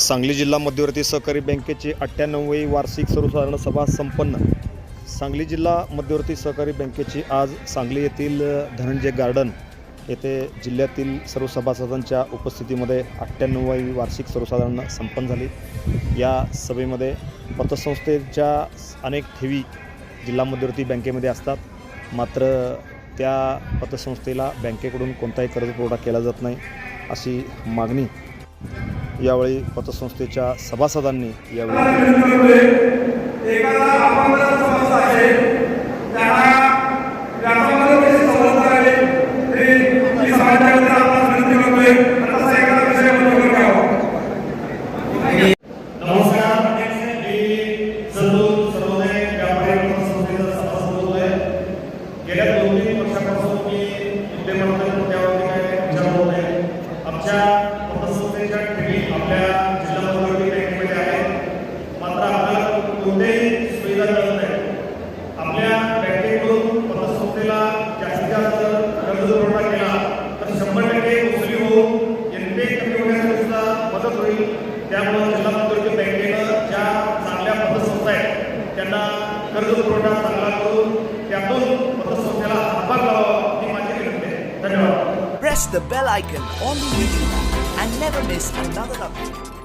सांगली जिल्हा मध्यवर्ती सहकारी बँकेची अठ्ठ्याण्णववी वार्षिक सर्वसाधारण सभा संपन्न. सांगली जिल्हा मध्यवर्ती सहकारी बँकेची आज सांगली येथील धनंजय गार्डन येथे जिल्ह्यातील सर्व सभासदांच्या उपस्थितीमध्ये अठ्ठ्याण्णववी वार्षिक सर्वसाधारण संपन्न झाली. या सभेमध्ये पतसंस्थेच्या अनेक ठेवी जिल्हा मध्यवर्ती बँकेमध्ये असतात. मात्र त्या पतसंस्थेला बँकेकडून कोणताही कर्जपुरवठा केला जात नाही अशी मागणी यावेळी पतसंस्थेच्या सभासदांनी यावेळी कोणत्याही सुविधा मिळत नाही. आपल्या बँकेकडून पतसंस्थेला जास्तीत जास्त कर्ज पुरवठा केला तर शंभर टक्के वसुली होऊन एनपीए कमी होण्यास सुद्धा मदत होईल. त्यामुळे जिल्हा मध्यवर्ती बँकेनं ज्या चांगल्या पतसंस्था आहेत त्यांना कर्ज पुरवठा चांगला करून त्यातून पतसंस्थेला हातभार लावा ही माझी विनंती आहे. धन्यवाद. Press the bell icon on the YouTube and never miss another update.